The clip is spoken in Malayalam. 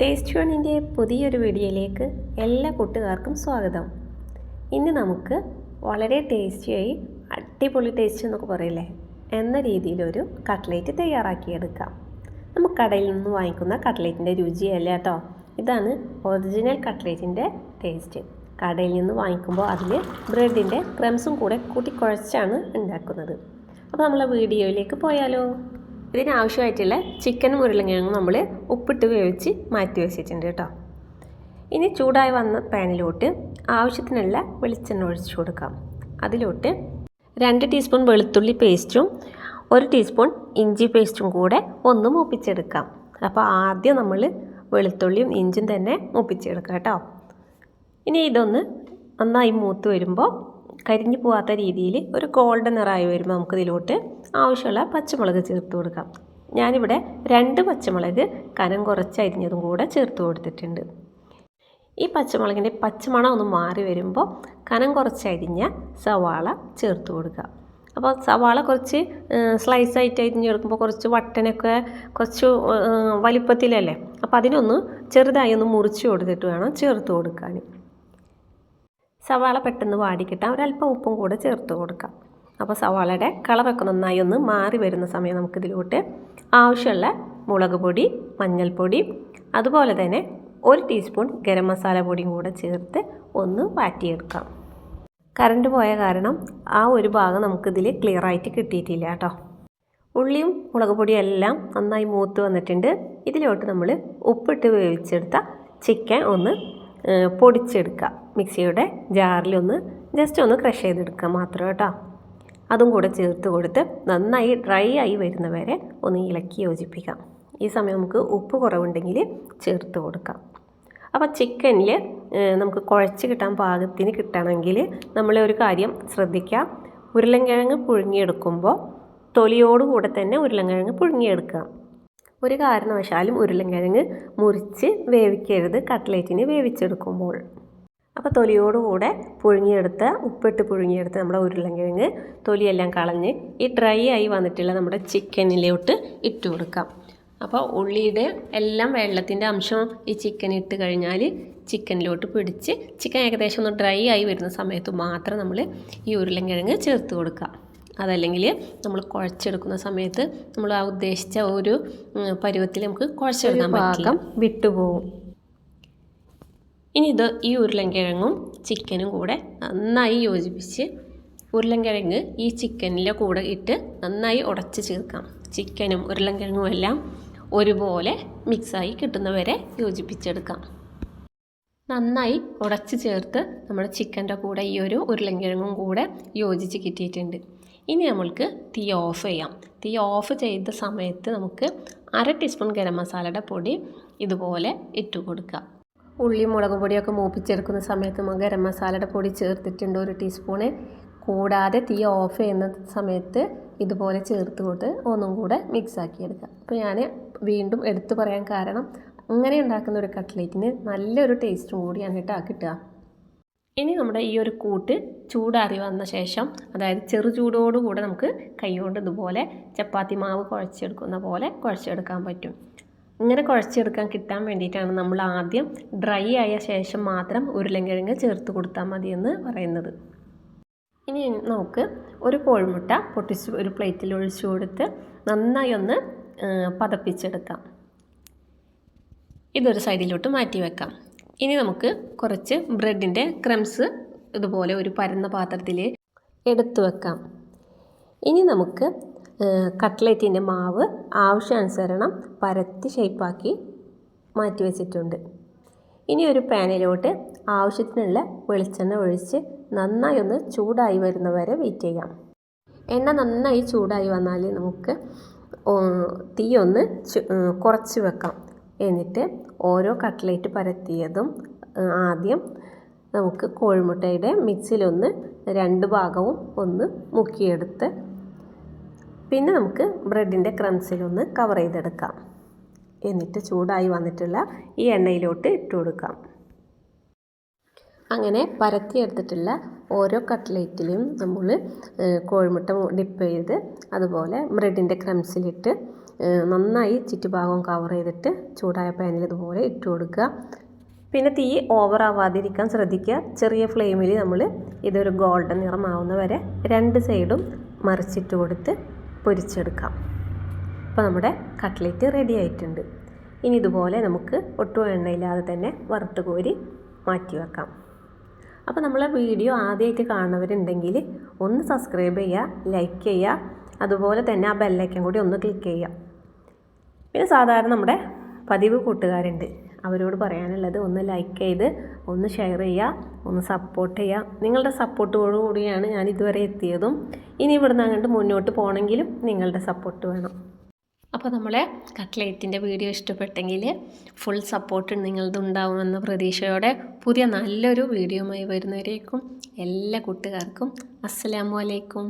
ടേസ്റ്റ് വണ്ണിന്റെ പുതിയൊരു വീഡിയോയിലേക്ക് എല്ലാ കൂട്ടുകാർക്കും സ്വാഗതം. ഇന്ന് നമുക്ക് വളരെ ടേസ്റ്റിയായി അടിപൊളി ടേസ്റ്റ് എന്നൊക്കെ പറയില്ലേ? എന്ന രീതിയിലൊരു കട്ട്ലേറ്റ് തയ്യാറാക്കിയെടുക്കാം. നമുക്ക് കടയിൽ നിന്ന് വാങ്ങിക്കുന്ന കട്ട്ലേറ്റിന്റെ രുചിയല്ല കേട്ടോ? ഇതാണ് ഒറിജിനൽ കട്ട്ലേറ്റിന്റെ ടേസ്റ്റ് കടയിൽ നിന്ന് വാങ്ങിക്കുമ്പോൾ അതിൽ ബ്രെഡിന്റെ ക്രംസും കൂടെ കൂട്ടിക്കുഴച്ചാണ് ഉണ്ടാക്കുന്നത്. അപ്പോൾ നമ്മളെ വീഡിയോയിലേക്ക് പോയാലോ? ഇതിനാവശ്യമായിട്ടുള്ള ചിക്കൻ മുരളങ്ങ നമ്മൾ ഉപ്പിട്ട് വേവിച്ച് മാറ്റി വെച്ചിട്ടുണ്ട് കേട്ടോ. ഇനി ചൂടായി വന്ന പാനിലോട്ട് ആവശ്യത്തിനുള്ള വെളിച്ചെണ്ണ ഒഴിച്ചു കൊടുക്കാം. അതിലോട്ട് രണ്ട് ടീസ്പൂൺ വെളുത്തുള്ളി പേസ്റ്റും ഒരു ടീസ്പൂൺ ഇഞ്ചി പേസ്റ്റും കൂടെ ഒന്ന് മൂപ്പിച്ചെടുക്കാം. അപ്പോൾ ആദ്യം നമ്മൾ വെളുത്തുള്ളിയും ഇഞ്ചും തന്നെ മൂപ്പിച്ചെടുക്കാം കേട്ടോ. ഇനി ഇതൊന്ന് നന്നായി മൂത്ത് വരുമ്പോൾ കരിഞ്ഞു പോകാത്ത രീതിയിൽ ഒരു ഗോൾഡൻ നിറായി വരുമ്പോൾ നമുക്ക് ഇതിലോട്ട് ആവശ്യമുള്ള പച്ചമുളക് ചേർത്ത് കൊടുക്കാം. ഞാനിവിടെ രണ്ട് പച്ചമുളക് കനം കുറച്ച് അരിഞ്ഞതും കൂടെ ചേർത്ത് കൊടുത്തിട്ടുണ്ട്. ഈ പച്ചമുളകിന്റെ പച്ചമണം ഒന്ന് മാറി വരുമ്പോൾ കനം കുറച്ച് അരിഞ്ഞ സവാള ചേർത്ത് കൊടുക്കുക. അപ്പോൾ സവാള കുറച്ച് സ്ലൈസായിട്ട് അരിഞ്ഞ് കൊടുക്കുമ്പോൾ കുറച്ച് വട്ടനൊക്കെ കുറച്ച് വലിപ്പത്തിലല്ലേ? അപ്പോൾ അതിനൊന്ന് ചെറുതായി ഒന്ന് മുറിച്ച് കൊടുത്തിട്ട് വേണം ചേർത്ത് കൊടുക്കാൻ. സവാള പെട്ടെന്ന് വാടിക്കിട്ടാൻ ഒരല്പം ഉപ്പും കൂടെ ചേർത്ത് കൊടുക്കാം. അപ്പോൾ സവാളയുടെ കളറൊക്കെ നന്നായി ഒന്ന് മാറി വരുന്ന സമയം നമുക്കിതിലോട്ട് ആവശ്യമുള്ള മുളക് പൊടി മഞ്ഞൾപ്പൊടി അതുപോലെ തന്നെ ഒരു ടീസ്പൂൺ ഗരം മസാല പൊടിയും കൂടെ ചേർത്ത് ഒന്ന് വാറ്റിയെടുക്കാം. കറണ്ട് പോയ കാരണം ആ ഒരു ഭാഗം നമുക്കിതിൽ ക്ലിയർ ആയിട്ട് കിട്ടിയിട്ടില്ല കേട്ടോ. ഉള്ളിയും മുളക് പൊടിയും എല്ലാം നന്നായി മൂത്ത് വന്നിട്ടുണ്ട്. ഇതിലോട്ട് നമ്മൾ ഉപ്പിട്ട് വേവിച്ചെടുത്ത ചിക്കൻ ഒന്ന് പൊടിച്ചെടുക്കുക. മിക്സിയുടെ ജാറിൽ ഒന്ന് ജസ്റ്റ് ഒന്ന് ക്രഷ് ചെയ്തെടുക്കുക മാത്രം കേട്ടോ. അതും കൂടെ ചേർത്ത് കൊടുത്ത് നന്നായി ഡ്രൈ ആയി വരുന്നവരെ ഒന്ന് ഇളക്കി യോജിപ്പിക്കാം ഈ സമയം നമുക്ക് ഉപ്പ് കുറവുണ്ടെങ്കിൽ ചേർത്ത് കൊടുക്കാം. അപ്പോൾ ചിക്കനിൽ നമുക്ക് കുഴച്ച് കിട്ടാൻ പാകത്തിന് കിട്ടണമെങ്കിൽ നമ്മൾ ഒരു കാര്യം ശ്രദ്ധിക്കാം ഉരുളൻകിഴങ്ങ് പുഴുങ്ങിയെടുക്കുമ്പോൾ തൊലിയോടുകൂടെ തന്നെ ഉരുളൻകിഴങ്ങ് പുഴുങ്ങിയെടുക്കുക. ഒരു കാരണവശാലും ഉരുളൻകിഴങ്ങ് മുറിച്ച് വേവിക്കരുത് കട്ട്ലേറ്റിന് വേവിച്ചെടുക്കുമ്പോൾ. അപ്പോൾ തൊലിയോടുകൂടെ പുഴുങ്ങിയെടുത്ത് ഉപ്പിട്ട് പുഴുങ്ങിയെടുത്ത് നമ്മുടെ ഉരുളൻകിഴങ്ങ് തൊലിയെല്ലാം കളഞ്ഞ് ഈ ഡ്രൈ ആയി വന്നിട്ടുള്ള നമ്മുടെ ചിക്കനിലോട്ട് ഇട്ട് കൊടുക്കാം. അപ്പോൾ ഉള്ളിയുടെ എല്ലാം വെള്ളത്തിന്റെ അംശം ഈ ചിക്കൻ ഇട്ട് കഴിഞ്ഞാൽ ചിക്കനിലോട്ട് പിടിച്ച് ചിക്കൻ ഏകദേശം ഒന്ന് ഡ്രൈ ആയി വരുന്ന സമയത്ത് മാത്രം നമ്മൾ ഈ ഉരുളൻകിഴങ്ങ് ചേർത്ത് കൊടുക്കുക. അതല്ലെങ്കിൽ നമ്മൾ കുഴച്ചെടുക്കുന്ന സമയത്ത് നമ്മൾ ആ ഉദ്ദേശിച്ച ഒരു പരുവത്തിൽ നമുക്ക് കുഴച്ചെടുക്കാൻ പാകം വിട്ടുപോകും ഇനി ഇത് ഈ ഉരുളൻകിഴങ്ങും ചിക്കനും കൂടെ നന്നായി യോജിപ്പിച്ച് ഉരുളൻകിഴങ്ങ് ഈ ചിക്കനിലെ കൂടെ ഇട്ട് നന്നായി ഉടച്ച് ചേർക്കാം. ചിക്കനും ഉരുളൻകിഴങ്ങും എല്ലാം ഒരുപോലെ മിക്സായി കിട്ടുന്നവരെ യോജിപ്പിച്ചെടുക്കാം. നന്നായി ഉടച്ച് ചേർത്ത് നമ്മുടെ ചിക്കന്റെ കൂടെ ഈ ഒരു ഉരുളങ്കിഴങ്ങും കൂടെ യോജിച്ച് കിട്ടിയിട്ടുണ്ട്. ഇനി നമ്മൾക്ക് തീ ഓഫ് ചെയ്യാം. തീ ഓഫ് ചെയ്ത സമയത്ത് നമുക്ക് അര ടീസ്പൂൺ ഗരം മസാലയുടെ പൊടി ഇതുപോലെ ഇട്ട് കൊടുക്കുക ഉള്ളി മുളക് പൊടിയൊക്കെ മൂപ്പിച്ചെടുക്കുന്ന സമയത്ത് നമ്മൾ ഗരം മസാലയുടെ പൊടി ചേർത്തിട്ടുണ്ട് ഒരു ടീസ്പൂണ് കൂടാതെ തീ ഓഫ് ചെയ്യുന്ന സമയത്ത് ഇതുപോലെ ചേർത്ത് കൊടുത്ത് ഒന്നും കൂടെ മിക്സ് ആക്കിയെടുക്കുക അപ്പോൾ ഞാൻ വീണ്ടും എടുത്തു പറയാൻ കാരണം അങ്ങനെ ഉണ്ടാക്കുന്ന ഒരു കട്ട്ലേറ്റിന് നല്ലൊരു ടേസ്റ്റും കൂടിയാണ് കേട്ടോ കിട്ടുക. ഇനി നമ്മുടെ ഈ ഒരു കൂട്ട് ചൂടാറി വന്ന ശേഷം അതായത് ചെറു ചൂടോടുകൂടെ നമുക്ക് കൈകൊണ്ട് ഇതുപോലെ ചപ്പാത്തി മാവ് കുഴച്ചെടുക്കുന്ന പോലെ കുഴച്ചെടുക്കാൻ പറ്റും. ഇങ്ങനെ കുഴച്ചെടുക്കാൻ കിട്ടാൻ വേണ്ടിയിട്ടാണ് നമ്മൾ ആദ്യം ഡ്രൈ ആയ ശേഷം മാത്രം ഉരുളൻകിഴങ്ങ് ചേർത്ത് കൊടുത്താൽ മതിയെന്ന് പറയുന്നത്. ഇനി നമുക്ക് ഒരു കോഴിമുട്ട പൊട്ടിച്ച് ഒരു പ്ലേറ്റിൽ ഒഴിച്ചു കൊടുത്ത് നന്നായി ഒന്ന് പതപ്പിച്ചെടുക്കാം. ഇതൊരു സൈഡിലോട്ട് മാറ്റി വെക്കാം. ഇനി നമുക്ക് കുറച്ച് ബ്രെഡിന്റെ ക്രംസ് ഇതുപോലെ ഒരു പരന്ന പാത്രത്തിൽ എടുത്തു വെക്കാം. ഇനി നമുക്ക് കട്ട്ലറ്റിന്റെ മാവ് ആവശ്യാനുസരണം പരത്തി ഷേപ്പാക്കി മാറ്റി വെച്ചിട്ടുണ്ട്. ഇനി ഒരു പാനിലോട്ട് ആവശ്യത്തിനുള്ള വെളിച്ചെണ്ണ ഒഴിച്ച് നന്നായി ഒന്ന് ചൂടായി വരുന്നവരെ വെയിറ്റ് ചെയ്യാം. എണ്ണ നന്നായി ചൂടായി വന്നാൽ നമുക്ക് തീ ഒന്ന് കുറച്ച് വെക്കാം. എന്നിട്ട് ഓരോ കട്ട്ലേറ്റ് പരത്തിയതും ആദ്യം നമുക്ക് കോഴിമുട്ടയുടെ മിക്സിലൊന്ന് രണ്ട് ഭാഗവും ഒന്ന് മുക്കിയെടുത്ത് പിന്നെ നമുക്ക് ബ്രെഡിന്റെ ക്രംസിലൊന്ന് കവർ ചെയ്തെടുക്കാം. എന്നിട്ട് ചൂടായി വന്നിട്ടുള്ള ഈ എണ്ണയിലോട്ട് ഇട്ട് കൊടുക്കാം. അങ്ങനെ പരത്തിയെടുത്തിട്ടുള്ള ഓരോ കട്ട്ലേറ്റിലും നമ്മൾ കോഴിമുട്ട ഡിപ്പ് ചെയ്ത് അതുപോലെ ബ്രെഡിന്റെ ക്രംസിലിട്ട് നന്നായി ചുറ്റുഭാഗം കവർ ചെയ്തിട്ട് ചൂടായ പാനിൽ ഇതുപോലെ ഇട്ട് കൊടുക്കുക. പിന്നെ തീ ഓവർ ആവാതിരിക്കാൻ ശ്രദ്ധിക്കുക. ചെറിയ ഫ്ലെയിമിൽ നമ്മൾ ഇതൊരു ഗോൾഡൻ നിറമാവുന്ന വരെ രണ്ട് സൈഡും മറിച്ചിട്ട് കൊടുത്ത് പൊരിച്ചെടുക്കാം. അപ്പോൾ നമ്മുടെ കട്ട്ലേറ്റ് റെഡി ആയിട്ടുണ്ട്. ഇനി ഇതുപോലെ നമുക്ക് ഒട്ടും എണ്ണയില്ലാതെ തന്നെ വറുത്ത് കോരി മാറ്റി വെക്കാം. അപ്പോൾ നമ്മളെ വീഡിയോ ആദ്യമായിട്ട് കാണുന്നവരുണ്ടെങ്കിൽ ഒന്ന് സബ്സ്ക്രൈബ് ചെയ്യുക ലൈക്ക് ചെയ്യുക. അതുപോലെ തന്നെ ആ ബെല്ലൈക്കൻ കൂടി ഒന്ന് ക്ലിക്ക് ചെയ്യുക. പിന്നെ സാധാരണ നമ്മുടെ പതിവ് കൂട്ടുകാരുണ്ട്. അവരോട് പറയാനുള്ളത് ഒന്ന് ലൈക്ക് ചെയ്ത് ഒന്ന് ഷെയർ ചെയ്യുക ഒന്ന് സപ്പോർട്ട് ചെയ്യുക. നിങ്ങളുടെ സപ്പോർട്ടോടു കൂടിയാണ് ഞാൻ ഇതുവരെ എത്തിയതും. ഇനി ഇവിടുന്ന് അങ്ങോട്ട് മുന്നോട്ട് പോകണമെങ്കിലും നിങ്ങളുടെ സപ്പോർട്ട് വേണം. അപ്പോൾ നമ്മളെ കട്ട്ലേറ്റിന്റെ വീഡിയോ ഇഷ്ടപ്പെട്ടെങ്കിൽ ഫുൾ സപ്പോർട്ട് നിങ്ങളത് ഉണ്ടാവുമെന്ന പ്രതീക്ഷയോടെ പുതിയ നല്ലൊരു വീഡിയോയുമായി വരുന്നവരേക്കും എല്ലാ കൂട്ടുകാർക്കും അസ്സലാമു അലൈക്കും.